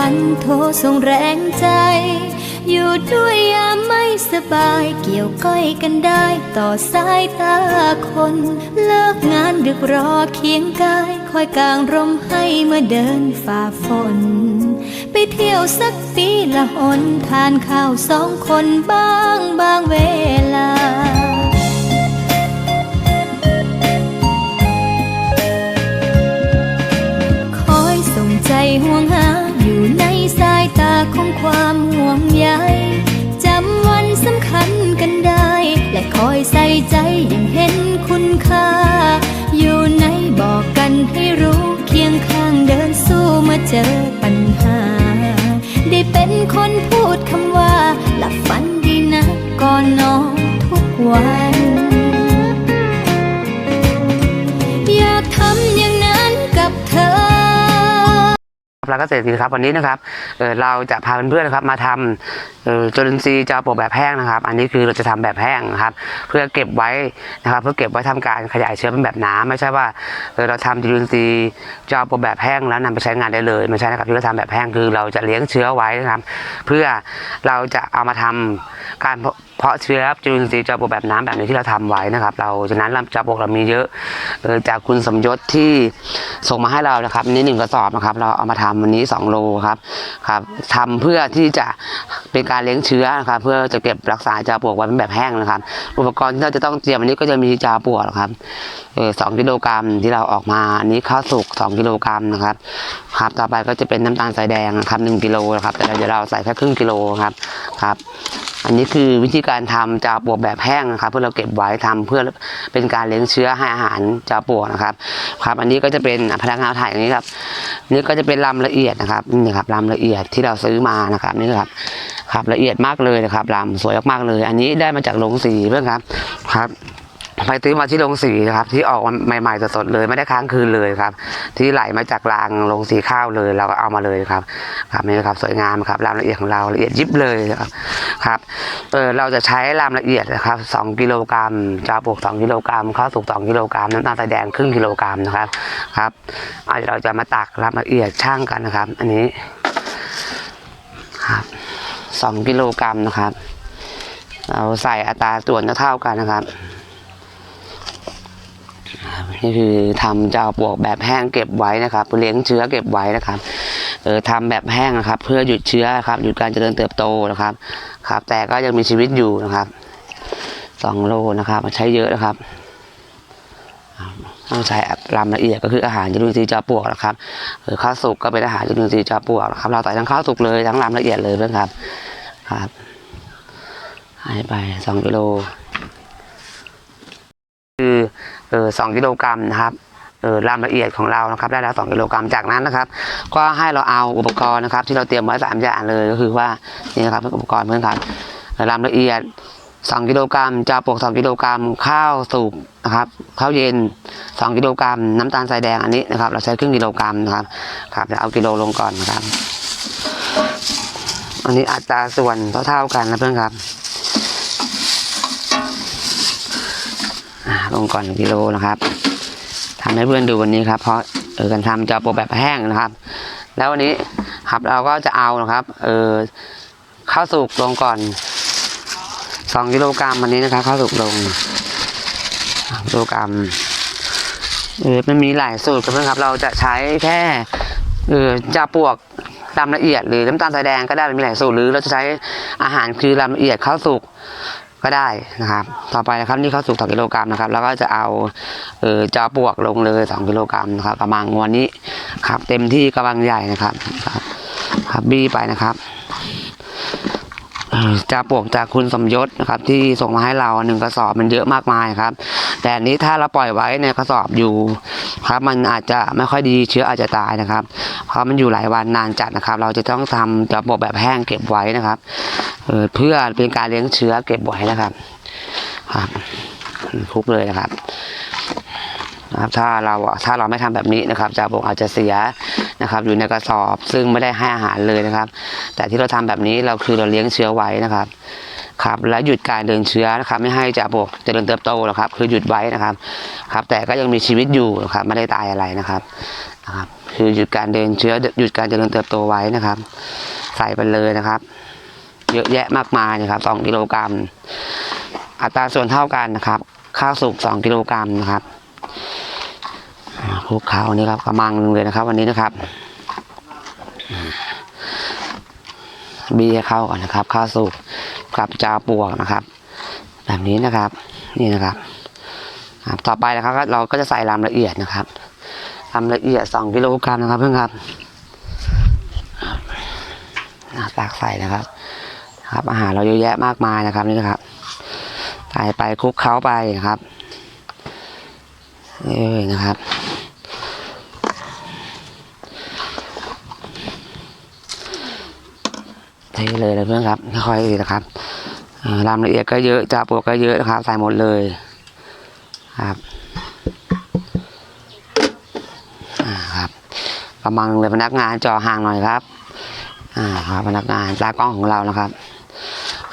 วันโทรส่งแรงใจ อยู่ด้วยยามไม่สบายเกี่ยวก้อยกันได้ต่อสายตาคน เลิกงานดึกรอเคียงกาย คอยกางร่มให้เมื่อเดินฝ่าฝน ไปเที่ยวสักปีละหนทานข้าวสองคนบ้างบางเวลาคอยส่งใจห่วงหา ของความห่วงใย รับแล้วก็เสร็จทีครับวันนี้นะครับเเราจะพาเพื่อนๆนะครับมาทำจุลินทรีย์จาโปกแบบแห้งนะครับ อันนี้คือเราจะทำแบบแห้งนะครับ เพื่อเก็บไว้นะครับเพื่อเก็บไว้ทำการขยายเชื้อเป็นแบบน้ำไม่ใช่ว่าเเราทำจุลินทรีย์จาโปกแบบแห้งแล้วนำไปใช้งานได้เลยไม่ใช่นะครับที่เราทำแบบแห้งคือเราจะเลี้ยงเชื้อไว้นะครับ เพื่อเราจะเอามาทำ การเพาะเพาะเชื้อจุลินทรีย์จาโปกแบบน้ำแบบนี้ที่เราทำไว้นะครับ เราฉะนั้นเราจาโปกเรามีเยอะจากคุณสมยศที่ส่งมาให้เรานะครับอันนี่หนึ่งกระสอบนะครับ เราเอามาทำวันนี้สองโลครับครับทำเพื่อที่จะเป็นการเลี้ยงเชื้อนะครับ เพื่อจะเก็บรักษาจาปลวกไว้เป็นแบบแห้งนะครับ อุปกรณ์ที่เราจะต้องเตรียมอันนี้ก็จะมีจาปลวกครับสองกิโลกรัมที่เราออกมาอันนี้ข้าวสุกสองกิโลกรัมนะครับครับต่อไปก็จะเป็นน้ำตาลทรายแดงนะครับหนึ่งกิโลนะครับแต่เดี๋ยวเราใส่แค่ครึ่งกิโลครับครับ อันนี้คือวิธีการทำจาปลวกแบบแห้งนะครับ เพื่อเราเก็บไว้ทำเพื่อเป็นการเลี้ยงเชื้อให้อาหารจาปลวกนะครับ ครับ อันนี้ก็จะเป็นพนักงานถ่ายอย่างนี้ครับ นี่ก็จะเป็นลำละเอียดนะครับนี่ครับลำละเอียดที่เราซื้อมานะครับนี่ครับครับละเอียดมากเลยนะครับลำสวยมากๆเลย อันนี้ได้มาจากโรงสีเพื่อนครับครับ ไปซื้อมาที่โรงสีนะครับ ที่ออกใหม่ๆสดๆเลยไม่ได้ค้างคืนเลยครับ ที่ไหลมาจากรางโรงสีข้าวเลยเราก็เอามาเลยครับครับนี่ครับสวยงามครับรามละเอียดของเราละเอียดยิบเลยครับครับเออเราจะใช้รามละเอียดนะครับ2กิโลกรัมจาปลวก2กิโลกรัมข้าวสุก2กิโลกรัมน้ำตาลทรายแดงครึ่งกิโลกรัมนะครับครับเราจะมาตักรามละเอียดช่างกันนะครับ อันนี้ครับสองกิโลกรัมนะครับ เราใส่อัตราส่วนเท่ากันนะครับ นี่คือทำเจ้าปลวกแบบแห้งเก็บไว้นะครับเลี้ยงเชื้อเก็บไว้นะครับเออทำแบบแห้งนะครับ เพื่อหยุดเชื้อครับหยุดการเจริญเติบโตนะครับครับ แต่ก็ยังมีชีวิตอยู่นะครับสองโลนะครับใช้เยอะนะครับต้องใช้ลำละเอียดก็คืออาหารจุลินทรีย์จาปลวกนะครับเออข้าวสุกก็เป็นอาหารจุลินทรีย์จาปลวกนะครับ เราใส่ทั้งข้าวสุกเลยทั้งลำละเอียดเลยเพื่อนครับครับให้ไปสองกิโลคือ เออสองกิโลกรัมนะครับเออรามละเอียดของเรานะครับได้แล้วสองกิโลกรัมจากนั้นนะครับ ก็ให้เราเอาอุปกรณ์นะครับ ที่เราเตรียมไว้สามอย่างเลยก็คือว่านี่นะครับอุปกรณ์เพื่อนครับรามละเอียดสองกิโลกรัมจาปลวกสองกิโลกรัมข้าวสุกนะครับข้าวเย็นสองกิโลกรัมน้ำตาลทรายแดงอันนี้นะครับ เราใช้ครึ่งกิโลกรัมนะครับครับเดี๋ยวเอากิโลลงก่อนนะครับ อันนี้อัตราส่วนเท่าๆกันนะเพื่อนครับ อ่า ลงก่อนกิโลนะครับทำให้เพื่อนดูวันนี้ครับ เพราะเออการทำจะโปรแบบแห้งนะครับ แล้ววันนี้ครับเราก็จะเอานะครับ เออข้าวสุกลงก่อนสองกิโลกรัมวันนี้นะครับข้าวสุกลงกิโลกรัมเออมันมีหลายสูตรครับเพื่อนครับ เราจะใช้แค่เออจะปลวกลำละเอียดหรือน้ำตาลทรายแดงก็ได้มีหลายสูตรหรือเราจะใช้อาหารคือลำละเอียดข้าวสุก ก็ได้นะครับ ต่อไปนะครับนี่ข้าวสุกสองกิโลกรัมนะครับ แล้วก็จะเอาเออจาปลวกลงเลยสองกิโลกรัมนะครับกระมังวันนี้ครับ เต็มที่กระมังใหญ่นะครับครับบี้ไปนะครับ จาปลวกจากคุณสมยศนะครับที่ส่งมาให้เราหนึ่งกระสอบมันเยอะมากมายครับ แต่อันนี้ถ้าเราปล่อยไว้ในกระสอบอยู่ครับมันอาจจะไม่ค่อยดีเชื้ออาจจะตายนะครับ เพราะมันอยู่หลายวันนานจัดนะครับ เราจะต้องทำจาปลวกแบบแห้งเก็บไว้นะครับเพื่อเป็นการเลี้ยงเชื้อเก็บไว้นะครับครับคุกเลยนะครับนะครับถ้าเราถ้าเราไม่ทำแบบนี้นะครับจะบอกอาจจะเสีย นะครับอยู่ในกระสอบ ซึ่งไม่ได้ให้อาหารเลยนะครับ แต่ที่เราทำแบบนี้เราคือเราเลี้ยงเชื้อไว้นะครับครับและหยุดการเดินเชื้อนะครับ ไม่ให้จะบอกเจริญเติบโตนะครับ คือหยุดไว้นะครับครับ แต่ก็ยังมีชีวิตอยู่นะครับไม่ได้ตายอะไรนะครับนะครับ คือหยุดการเดินเชื้อหยุดการเจริญเติบโตไว้นะครับ ใส่ไปเลยนะครับ เยอะแยะมากมายนะครับ2กิโลกรัมอัตราส่วนเท่ากันนะครับ ข้าวสุก2กิโลกรัมนะครับ คลุกเคล้านี่ครับกระมังหนึงเลยนะครับ วันนี้นะครับบีให้เข้าก่อนนะครับ ข้าวสุกกับจาปวกนะครับ แบบนี้นะครับ นี่นะครับต่อไปนะครับเราก็จะใส่รามละเอียดนะครับรามละเอียด2กิโลกรัมนะครับเพื่อนครับอ่าตักใส่นะครับ ครับ อาหารเราเยอะแยะมากมายนะครับนี่นะครับใส่ไปคลุกเคล้าไปนะครับนี่เลยนะครับ ทเลยนะเพื่อนครับค่อยๆนะครับรามละเอียดก็เยอะจาปวกก็เยอะนะครับใส่หมดเลยครับอ่าครับกำลังเลยพนักงานจอห่างหน่อยครับอ่าครับพนักงานตากล้องของเรานะครับ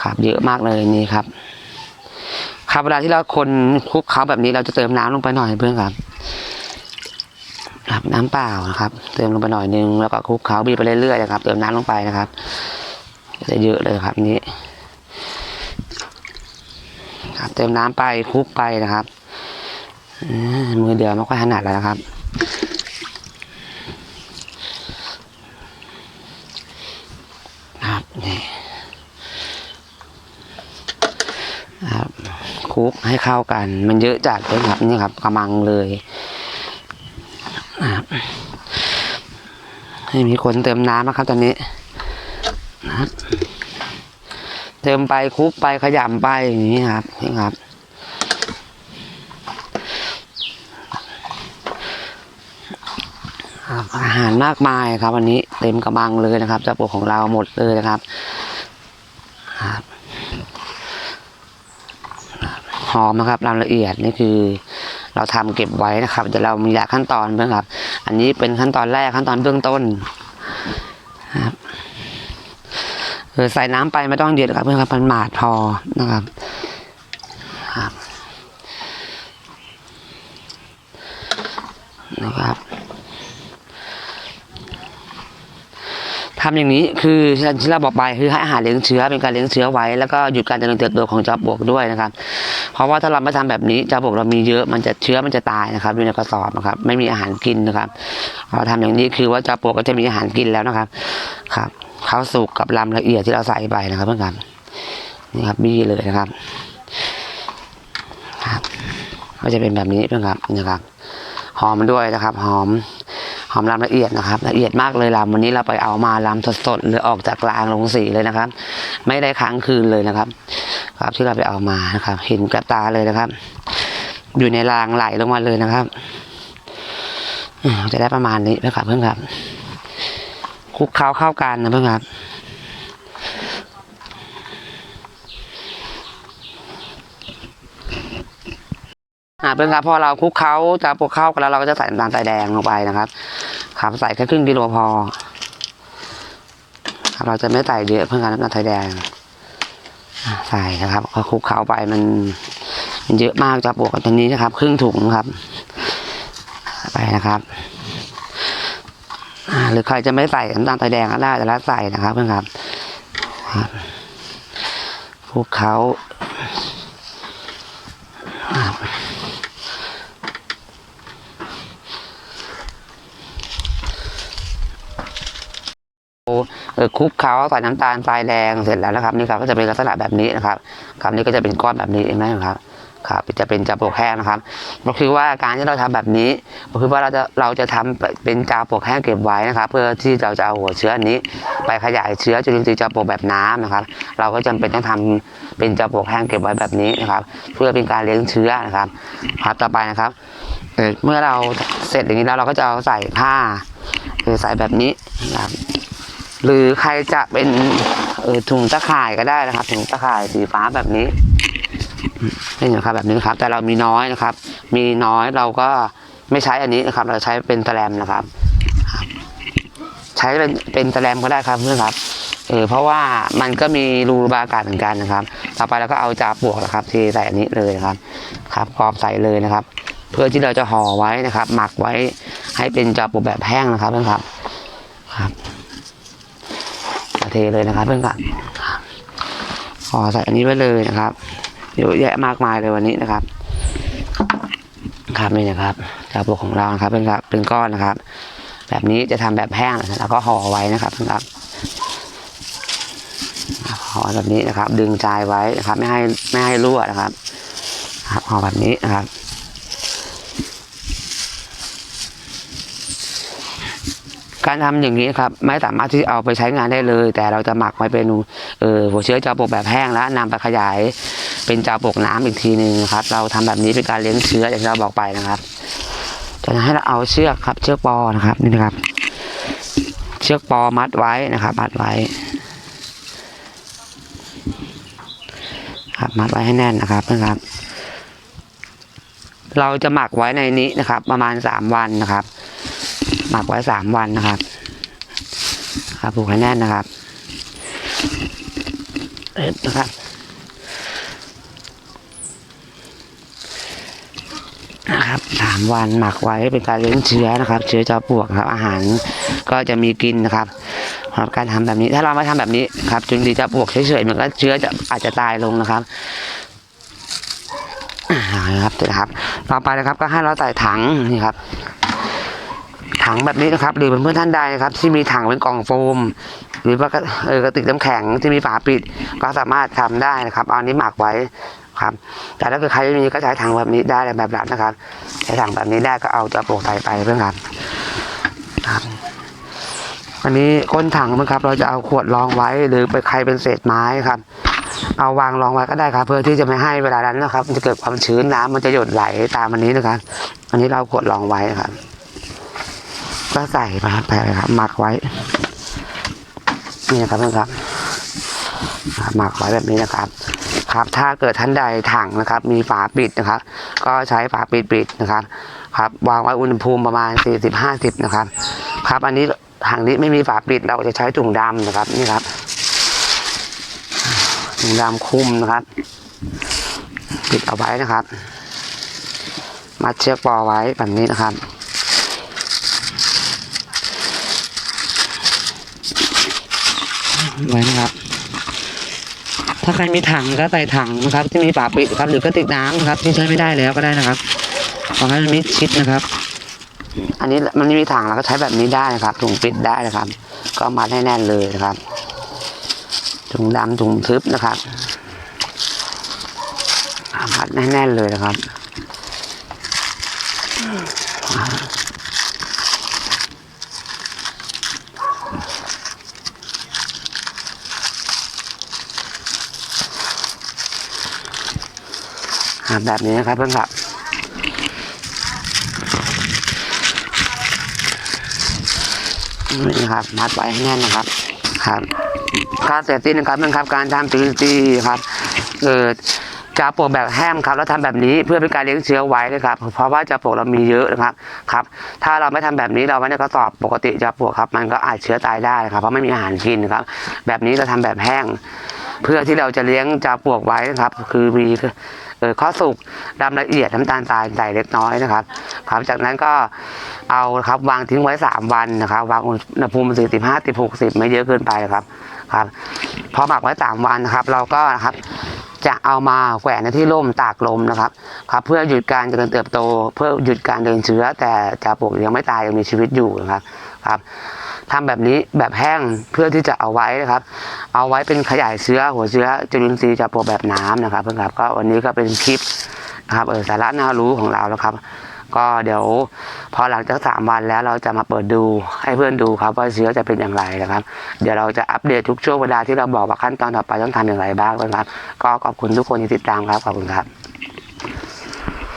ครับเยอะมากเลยนี่ครับ ครับเวลาที่เราคนคลุกเขาแบบนี้เราจะเติมน้ำลงไปหน่อยเพื่อนครับครับน้ำเปล่านะครับ เติมลงไปหน่อยนึงแล้วก็คลุกเขาบีบไปเรื่อยๆนะครับ เติมน้ำลงไปนะครับ จะเยอะเลยครับนี้ครับเติมน้ำไปคลุกไปนะครับมมือเดียวไม่ค่อยถนัดแล้วนะครับ ครับนี่ครับคลุกให้เข้ากัน มันเยอะจัดเลยครับนี่ครับกระมังเลยครับให้มีคนเติมน้ำนะครับตอนนี้นะครับ เติมไปคลุกไปขยำไปอย่างนี้ครับนี่ครับ อาหารมากมายครับวันนี้เต็มกระบังเลยนะครับจะปกของเราหมดเลยนะครับครับหอมนะครับรายละเอียดนี่คือเราทำเก็บไว้นะครับเดี๋ยวเรามีหลายขั้นตอนเพื่อครับ อันนี้เป็นขั้นตอนแรกขั้นตอนเบื้องต้นครับ ออใส่น้ำไปไม่ต้องเยอะครับเพื่อนครับมันหมาดพอนะครับครับนะครับทำอย่างนี้คือที่เราบอกไปคือให้อาหารเลี้ยงเชื้อเป็นการเลี้ยงเชื้อไว้แล้วก็หยุดการเจริญเติบโตของจอปลวกด้วยนะครับ เพราะว่าถ้าเราไม่ทำแบบนี้จอปลวกเรามีเยอะมันจะเชื้อมันจะตายนะครับอยู่ในกระสอบนะครับ ไม่มีอาหารกินนะครับเราทำอย่างนี้คือว่าจอปลวกก็จะมีอาหารกินแล้วนะครับครับ ข้าวสุกกับลำละเอียดที่เราใส่ไปนะครับเพื่อนครับนี่ครับบี้เลยนะครับครับก็จะเป็นแบบนี้เพื่อนครับนี่นะครับ หอมด้วยนะครับ หอมหอมลำละเอียดนะครับ ละเอียดมากเลยลำวันนี้เราไปเอามาลำสดๆหรือออกจากรางลงสีเลยนะครับ ไม่ได้ค้างคืนเลยนะครับ ครับที่เราไปเอามานะครับ เห็นกระตาเลยนะครับ อยู่ในรางไหลลงมาเลยนะครับจะได้ประมาณนี้เพื่อนครับเพื่อนครับ คลุกเคล้าเข้ากันนะเพื่อนครับอ่าเป็นครับพอเราคลุกเคล้าจะปลุกเข้ากันแล้วเราก็จะใส่น้ำตาลทรายแดงลงไปนะครับครับใส่แค่ครึ่งกิโลพอครับเราจะไม่ใส่เยอะเพื่อการน้ำตาลทรายแดงใส่นะครับพอคลุกเคล้าไปมันมันเยอะมากจะปลูกกันตอนนี้นะครับ ครึ่งถุงครับ ไปนะครับ หรือใครจะไม่ใส่น้ำตาลทรายแดงก็ได้แต่ละใส่นะครับเพื่อนครับครับคลุกเคล้าคลุกเขาใส่น้ำตาลทรายแดงเสร็จแล้วนะครับนี่ครับก็จะเป็นลักษณะแบบนี้นะครับครับนี่ก็จะเป็นก้อนแบบนี้เห็นไหมครับ ครับจะเป็นจาปลวกแห้งนะครับก็คือว่าการที่เราทำแบบนี้ก็คือว่าเราจะเราจะทำเป็นจาปลวกแห้งเก็บไว้นะครับ เพื่อที่เราจะเอาหัวเชื้อนี้ ไปขยายเชื้อจุลินทรีย์จาปลวกแบบน้ำนะครับ เราก็จำเป็นต้องทำเป็นจาปลวกแห้งเก็บไว้แบบนี้นะครับ เพื่อเป็นการเลี้ยงเชื้อนะครับครับต่อไปนะครับเมื่อเราเสร็จอย่างนี้แล้วเราก็จะเอาใส่ผ้าคือใส่แบบนี้นะครับหรือใครจะเป็นถุงตะข่ายก็ได้นะครับถุงตะข่ายสีฟ้าแบบนี้ นี่นะครับแบบนี้นะครับ แต่เรามีน้อยนะครับ มีน้อยเราก็ไม่ใช้อันนี้นะครับ เราใช้เป็นแตรมนะครับ ใช้เป็นเป็นแตรมก็ได้ครับเพื่อนครับเออเพราะว่ามันก็มีรูระบายอากาศเหมือนกันนะครับ ต่อไปเราก็เอาจาบวกนะครับเทใส่อันนี้เลยนะครับ ครับกรอบใส่เลยนะครับ เพื่อที่เราจะห่อไว้นะครับ หมักไว้ให้เป็นจอปลวกแบบแห้งนะครับเพื่อนครับครับเทเลยนะครับเพื่อนครับห่อใส่อันนี้ไว้เลยนะครับ เยอะแยะมากมายเลยวันนี้นะครับ ครับนี่นะครับจอปลวกของเรานะครับเพื่อนครับเป็นก้อนนะครับ แบบนี้จะทำแบบแห้งแล้วก็ห่อไว้นะครับเพื่อนครับห่อแบบนี้นะครับ ดึงจายไว้นะครับ ไม่ให้ไม่ให้รั่วนะครับครับห่อแบบนี้นะครับการทำอย่างนี้ครับไม่สามารถที่เอาไปใช้งานได้เลย แต่เราจะหมักไว้เป็นเออหัวเชื้อจาปลวกแบบแห้งแล้วนำไปขยาย เป็นจาปลวกน้ำอีกทีหนึ่งครับ เราทำแบบนี้เป็นการเลี้ยงเชื้ออย่างที่เราบอกไปนะครับจะให้เราเอาเชือกครับ เชือกปอนะครับนี่นะครับ เชือกปอมัดไว้นะครับ มัดไว้ ครับมัดไว้ให้แน่นนะครับเพื่อนครับ เราจะหมักไว้ในนี้นะครับ ประมาณสามวันนะครับ หมักไว้สามวันนะครับ ครับผูกให้แน่นนะครับเอ็ดนะครับ นะครับสามวันหมักไว้เป็นการเลี้ยงเชื้อนะครับ เชื้อจอปวกครับอาหารก็จะมีกินนะครับสำหรับการทำแบบนี้ถ้าเราไม่ทำแบบนี้ครับจึงดีจะปวกเฉยๆมันก็เชื้อจะอาจจะตายลงนะครับนะครับเสร็จแล้วครับต่อไปนะครับก็ให้เราใส่ถังนี่ครับ ถังแบบนี้นะครับ หรือเพื่อนท่านใดนะครับ ที่มีถังเป็นกล่องโฟม หรือว่ากระติกน้ำแข็งที่มีฝาปิด ก็สามารถทำได้นะครับ เอานี้หมักไว้ ครับ แต่ถ้าเกิดใครไม่มีก็ใช้ถังแบบนี้ได้แบบนั้นนะครับ ใช้ถังแบบนี้ได้ก็เอาจะโปลูกใส่ไปเพื่อนครับครับ อันนี้ก้นถังนะครับ เราจะเอาขวดรองไว้หรือไปใครเป็นเศษไม้ครับ เอาวางรองไว้ก็ได้ครับ เพื่อที่จะไม่ให้เวลานั้นนะครับ มันจะเกิดความชื้นน้ำมันจะหยดไหลตามอันนี้นะครับ อันนี้เราขวดรองไว้ครับ ก็ใส่ไปครับไปครับหมักไว้นี่นะครับเพื่อนครับหมักไว้แบบนี้นะครับ ครับ ถ้าเกิดท่านใดถังนะครับ มีฝาปิดนะครับ ก็ใช้ฝาปิดปิดนะครับ ครับ วางไว้อุณหภูมิประมาณ 40-50 นะครับ ครับ อันนี้ถังนี้ไม่มีฝาปิดเราจะใช้ถุงดำนะครับนี่ครับถุงดำคุมนะครับ ปิดเอาไว้นะครับ มัดเชือกปอไว้แบบนี้นะครับไว้นะครับ ถ้าใครมีถังก็ใส่ถังนะครับ ที่มีฝาปิดครับหรือกระติกน้ำนะครับ ที่ใช้ไม่ได้แล้วก็ได้นะครับขอให้มันมิดชิดนะครับ อันนี้มันไม่มีถังเราก็ใช้แบบนี้ได้นะครับถุงปิดได้นะครับ ก็มัดให้แน่นเลยนะครับถุงดำถุงทึบนะครับมัดให้แน่นเลยนะครับ แบบนี้นะครับเพื่อนครับนี่ครับมัดไว้ให้แน่นนะครับครับการเสร็จสิ้นนะครับเพื่อนครับการทำจุลินทรีครับเออจะปลูกแบบแห้มครับแล้วทำแบบนี้เพื่อเป็นการเลี้ยงเชื้อไว้นะครับ เพราะว่าจะปลูกเรามีเยอะนะครับครับ ถ้าเราไม่ทำแบบนี้เราไว้ในกระสอบปกติจะปลูกครับ มันก็อาจเชื้อตายได้ครับเพราะไม่มีอาหารกินครับ แบบนี้เราทำแบบแห้ง เพื่อที่เราจะเลี้ยงจะปลวกไว้นะครับ คือมี เออข้อสุกดำละเอียดน้ำตาลทรายใส่เล็กน้อยนะครับครับจากนั้นก็เอาครับวางทิ้งไว้สามวันนะครับวางอุณหภูมิสี่สิบห้าสิบหกสิบไม่เยอะเกินไปครับครับพอหมักไว้สามวันนะครับ เราก็นะครับจะเอามาแขวนในที่ร่มตากลมนะครับครับ เพื่อหยุดการเจริญเติบโต เพื่อหยุดการเดินเชื้อ แต่จะปลูกยังไม่ตายยังมีชีวิตอยู่นะครับครับ ทำแบบนี้แบบแห้งเพื่อที่จะเอาไว้นะครับ เอาไว้เป็นขยายเชื้อหัวเชื้อจุลินทรีย์จะปลูกแบบน้ำนะครับเพื่อนครับก็วันนี้ก็เป็นคลิปนะครับเออสาระน่ารู้ของเราแล้วครับ ก็เดี๋ยวพอหลังจากสามวันแล้วเราจะมาเปิดดูให้เพื่อนดูครับว่าเชื้อจะเป็นอย่างไรนะครับ เดี๋ยวเราจะอัปเดตทุกช่วงเวลาที่เราบอกว่าขั้นตอนต่อไปต้องทำอย่างไรบ้างนะครับ ก็ขอบคุณทุกคนที่ติดตามครับขอบคุณครับ